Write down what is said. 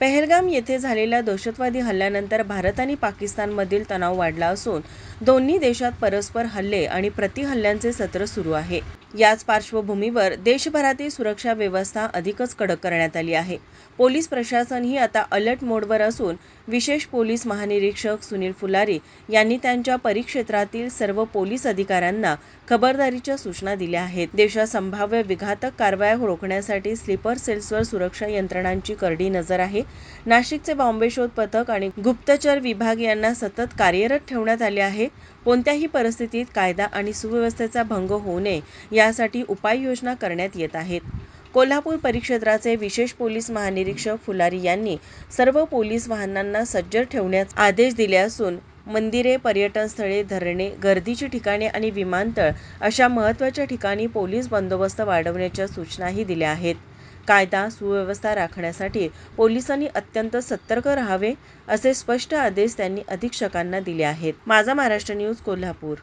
पहलगाम येथे झालेल्या दहशतवादी हल्ल्यानंतर भारत आणि पाकिस्तानमधील तणाव वाढला असून दोन्ही देशात परस्पर हल्ले आणि प्रतिहल्ल्यांचे सत्र सुरू आहे. याच पार्श्वभूमीवर देशभरातील सुरक्षा व्यवस्था अधिकच कडक करण्यात आली आहे. पोलीस प्रशासनही आता अलर्ट मोडवर असून विशेष पोलीस महानिरीक्षक सुनील फुलारी यांनी त्यांच्या परिक्षेत्रातील सर्व पोलीस अधिकाऱ्यांना खबरदारीच्या सूचना दिल्या आहेत. देशात संभाव्य विघातक कारवाया रोखण्यासाठी स्लीपर सेल्सवर सुरक्षा यंत्रणांची करडी नजर आहे. नाशिकचे बॉम्बे शोध पथक आणि गुप्तचर विभाग यांना सतत कार्यरत ठेवण्यात आले आहे. कोणत्याही परिस्थितीत कायदा आणि सुव्यवस्थेचा भंग होऊ नये या त्यासाठी उपाययोजना करण्यात येत आहेत. कोल्हापूर परिक्षेत्राचे विशेष पोलीस महानिरीक्षक फुलारी यांनी सर्व पोलीस वाहनांना सज्ज ठेवण्याचे आदेश दिले असून मंदिरे पर्यटनस्थळे धरणे गर्दीची ठिकाणे आणि विमानतळ अशा महत्त्वाच्या ठिकाणी पोलीस बंदोबस्त वाढवण्याच्या सूचनाही दिल्या आहेत. कायदा सुव्यवस्था राखण्यासाठी पोलिसांनी अत्यंत सतर्क राहावे असे स्पष्ट आदेश त्यांनी अधीक्षकांना दिले आहेत. माझा महाराष्ट्र न्यूज कोल्हापूर.